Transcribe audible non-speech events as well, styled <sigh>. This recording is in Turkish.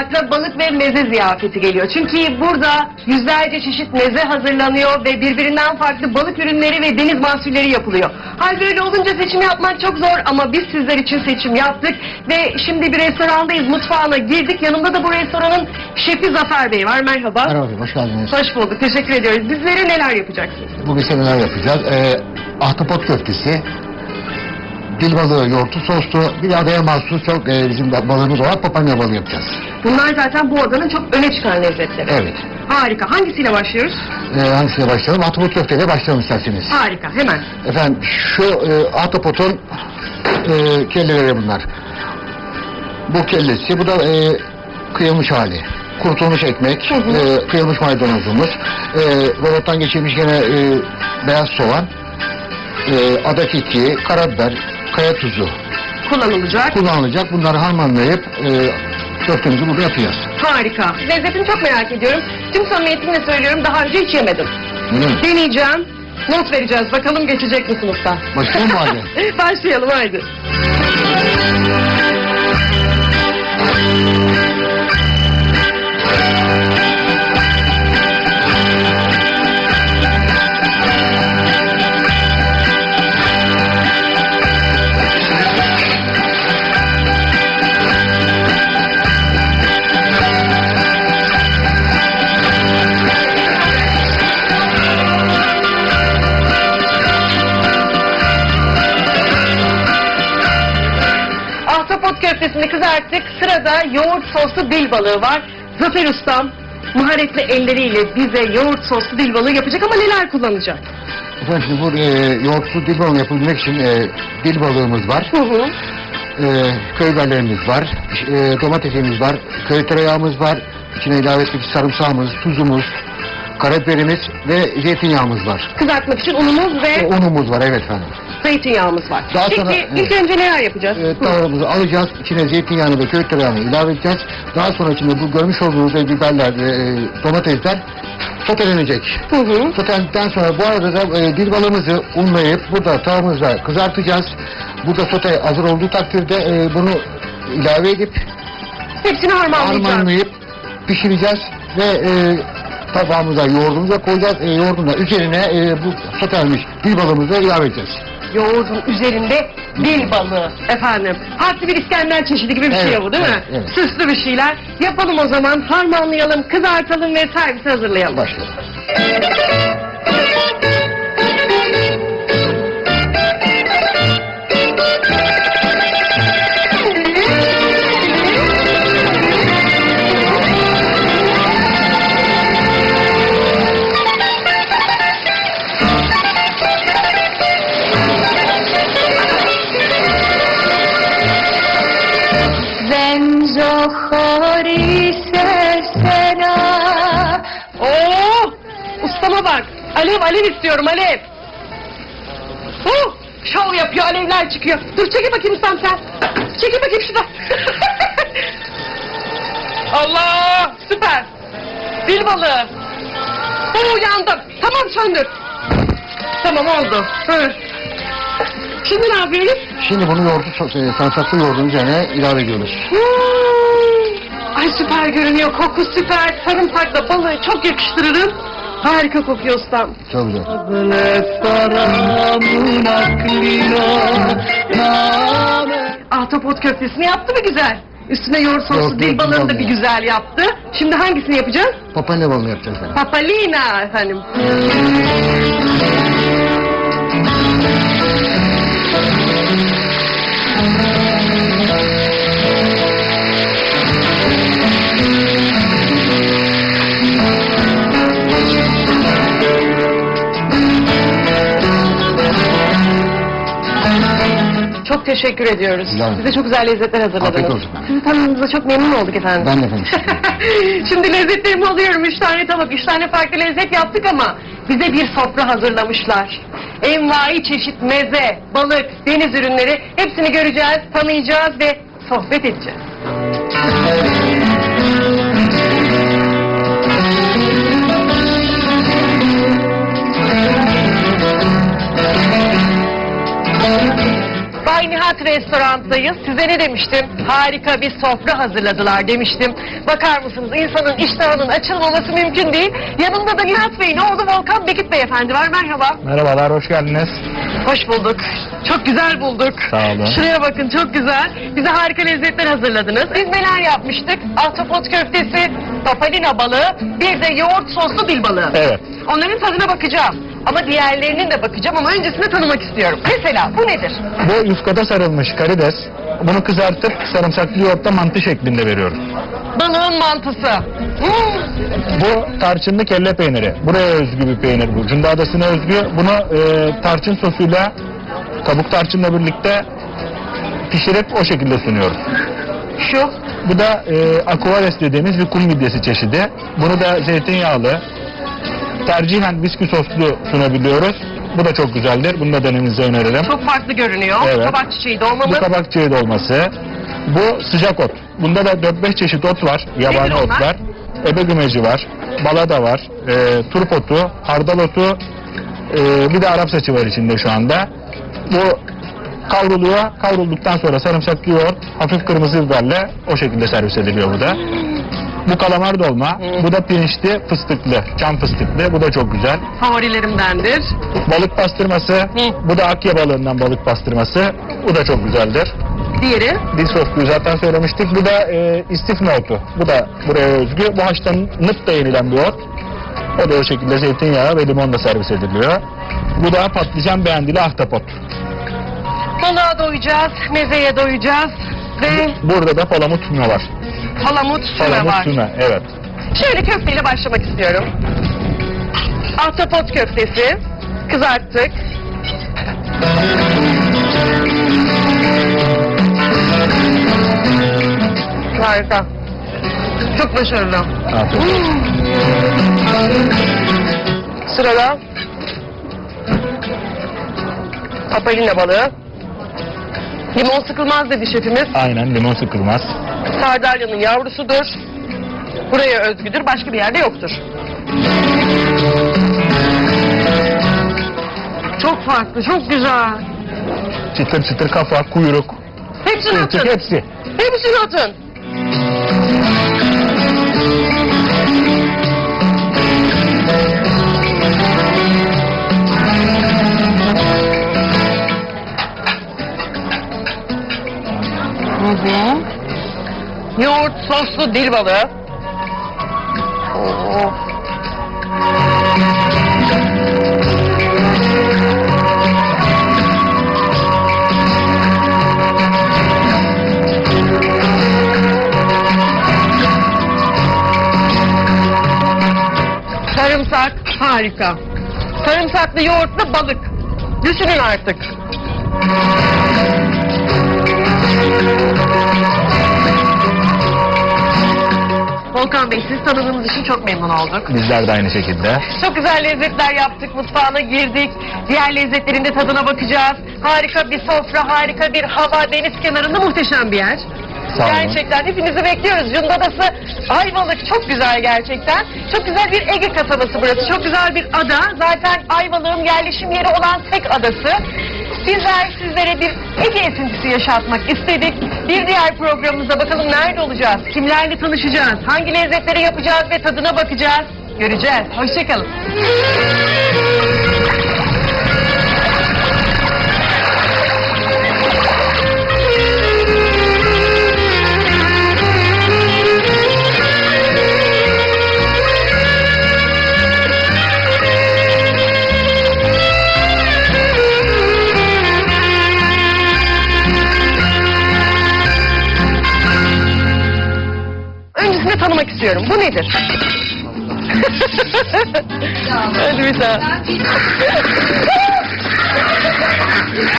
Akla balık ve meze ziyafeti geliyor. Çünkü burada yüzlerce çeşit meze hazırlanıyor ve birbirinden farklı balık ürünleri ve deniz mahsulleri yapılıyor. Hal böyle olunca seçim yapmak çok zor ama biz sizler için seçim yaptık ve şimdi bir restorandayız. Mutfağına girdik. Yanımda da bu restoranın şefi Zafer Bey var. Merhaba. Merhaba, hoş geldiniz. Hoş bulduk. Teşekkür ediyoruz. Bizlere neler yapacaksınız? Bugün seminer yapacağız. Ee, ahtapot köftesi, dil balığı yoğurtlu soslu, bir de adaya mahsus çok e, bizim de balığımız olan papanya balığı yapacağız. Bunlar zaten bu adanın çok öne çıkan lezzetleri. Evet. Harika. Hangisiyle başlıyoruz? Ee, hangisiyle başlayalım? Ahtapot köfteyle başlayalım isterseniz. Harika. Hemen. Efendim şu e, ahtapotun e, kelleleri bunlar. Bu kellesi, bu da e, kıyılmış hali. Kurutulmuş ekmek, Hı hı. e, kıyılmış maydanozumuz, e, robottan geçirmiş gene e, beyaz soğan, e, ada keki, karabiber, kaya tuzu Kullanılacak. kullanılacak. Bunları harmanlayıp e, köftemizi burada yapacağız. Harika. Lezzetini çok merak ediyorum. Tüm samimiyetimle söylüyorum daha önce hiç yemedim. Hı. Deneyeceğim. Not vereceğiz. Bakalım geçecek mi sınıfta? Başlayalım mı hadi? <laughs> Başlayalım haydi. Köftesini kızarttık. Sırada yoğurt soslu dil balığı var. Zafer Ustam maharetli elleriyle bize yoğurt soslu dil balığı yapacak ama neler kullanacak? Efendim şimdi bu e, yoğurtlu dil balığı yapabilmek için e, dil balığımız var. Hı hı. e, köy biberlerimiz var, e, domatesimiz var, köy tereyağımız var, içine ilave ettik sarımsağımız, tuzumuz, karabiberimiz ve zeytinyağımız var. Kızartmak için unumuz E, ve unumuz var evet efendim. Zeytinyağımız var. Daha Peki sonra- ilk önce neler yapacağız? E, Hı. tavamızı alacağız, içine zeytinyağını ve köy tereyağını ilave edeceğiz. Daha sonra içinde bu görmüş olduğunuz biberler e, domatesler sotelenecek. Hı hı. Sotelendikten sonra bu arada da e, dil balığımızı unlayıp burada tavamızda kızartacağız. Burada sote hazır olduğu takdirde e, bunu ilave edip Hepsini harmanlayacağız. harmanlayıp pişireceğiz ve e, tabağımıza yoğurdumuza koyacağız. E, yoğurdun da üzerine e, bu sotelmiş dil balığımızı ilave edeceğiz. Yoğurdun üzerinde dil balığı efendim. Farklı bir İskender çeşidi gibi bir şey Evet, bu değil mi? evet, evet. Süslü bir şeyler. Yapalım o zaman. Harmanlayalım, kızartalım ve servise hazırlayalım. Başlayalım. Alev alev istiyorum alev. Oh! Şov yapıyor alevler çıkıyor. Dur çekil bakayım ustam sen. Çekil bakayım şuradan. <laughs> Allah! Süper. Dil balığı. Oo yandım. Tamam söndür. Tamam oldu. Hı. Şimdi ne yapıyoruz? Şimdi bunu yoğurdu, e, sarımsaklı yoğurdun üzerine ilave ediyoruz. Hmm. Ay süper görünüyor. Koku süper. Sarımsakla balığı çok yakıştırırım. Harika kokuyor ustam. Çok güzel. Ahtapot köftesini yaptı mı güzel? Üstüne yoğurt soslu Yoğurt, dil yoğurt, balığını da bir güzel yaptı. Şimdi hangisini yapacağız? Papanya balığı yapacağız yani. Papalina efendim. Teşekkür ediyoruz. Ederim. Size çok güzel lezzetler hazırladınız. Afiyet olsun. Sizi tanıdığımıza çok memnun olduk efendim. Ben de efendim. <laughs> Şimdi lezzetlerimi alıyorum. Üç tane tabak, üç tane farklı lezzet yaptık ama bize bir sofra hazırlamışlar. Envai çeşit meze, balık, deniz ürünleri hepsini göreceğiz, tanıyacağız ve sohbet edeceğiz. <laughs> Bay Nihat Restorant'tayız. Size ne demiştim? Harika bir sofra hazırladılar demiştim. Bakar mısınız insanın iştahının açılmaması mümkün değil. Yanında da Nihat Bey'in oğlu Volkan Bekit Beyefendi var. Merhaba. Merhabalar, hoş geldiniz. Hoş bulduk. Çok güzel bulduk. Sağ olun. Şuraya bakın çok güzel. Bize harika lezzetler hazırladınız. Biz neler yapmıştık? Ahtapot köftesi, papalina balığı, bir de yoğurt soslu dil balığı. Evet. Onların tadına bakacağım. Ama diğerlerinin de bakacağım ama öncesinde tanımak istiyorum. Mesela bu nedir? Bu yufkada sarılmış karides. Bunu kızartıp sarımsaklı yoğurtla mantı şeklinde veriyoruz. Balığın mantısı. Hmm. Bu tarçınlı kelle peyniri. Buraya özgü bir peynir bu. Cunda Adası'na özgü. Bunu e, tarçın sosuyla, kabuk tarçınla birlikte pişirip o şekilde sunuyoruz. Şu. Bu da e, aquares dediğimiz bir kum midyesi çeşidi. Bunu da zeytinyağlı, tercihen bisküvi soslu sunabiliyoruz. Bu da çok güzeldir. Bunu da denemenizi öneririm. Çok farklı görünüyor. Evet. Kabak çiçeği Bu dolmalı. kabak çiğ dolması. Bu sıcak ot. Bunda da 4-5 çeşit ot var. Yabani Nedir otlar. Ebe gümeci var. Balada var. E, turp otu, hardal otu. e, bir de Arap saçı var içinde şu anda. Bu kavruluyor. Kavrulduktan sonra sarımsaklı yoğurt, hafif kırmızı biberle o şekilde servis ediliyor bu da. Bu kalamar dolma. Bu da pirinçli, fıstıklı, çam fıstıklı. Bu da çok güzel. Favorilerimdendir. Balık pastırması. Bu da Akya balığından balık pastırması. Bu da çok güzeldir. Diğeri. Dil sosluğu zaten söylemiştik. Bu da e, istifne otu. Bu da buraya özgü. Bu haşlanıp da yenilen bir ot. O da o şekilde zeytinyağı ve limonla servis ediliyor. Bu da patlıcan beğendili ahtapot. Balığa doyacağız, mezeye doyacağız ve Burada da palamut var. Palamut süme Palamut var. evet. Şöyle köfteyle başlamak istiyorum. Ahtapot köftesi kızarttık. Harika. Çok başarılı. Afiyet olsun. Sırada papalina balığı. Limon sıkılmaz dedi şefimiz. Aynen limon sıkılmaz. Sardalyanın yavrusudur. Buraya özgüdür, başka bir yerde yoktur. Çok farklı, çok güzel. Çıtır çıtır kafa, kuyruk, Hepsini atın. hepsi. Hepsini atın. Yoğurt soslu dil balığı. Oo. Sarımsak harika. Sarımsaklı yoğurtlu balık. Düşünün artık. Volkan Bey siz tanıdığımız için çok memnun olduk. Bizler de aynı şekilde. Çok güzel lezzetler yaptık, mutfağına girdik. Diğer lezzetlerin de tadına bakacağız. Harika bir sofra, harika bir hava, deniz kenarında muhteşem bir yer. Sağ olun. Gerçekten hepinizi bekliyoruz. Cundadası Ayvalık çok güzel gerçekten. Çok güzel bir Ege kasabası burası. Çok güzel bir ada. Zaten Ayvalık'ın yerleşim yeri olan tek adası. Bizler sizlere bir Ege esintisi yaşatmak istedik. Bir diğer programımızda bakalım nerede olacağız? Kimlerle tanışacağız? Hangi lezzetleri yapacağız ve tadına bakacağız? Göreceğiz. Hoşçakalın. İstiyorum. Bu nedir? <laughs> Hadi bir daha.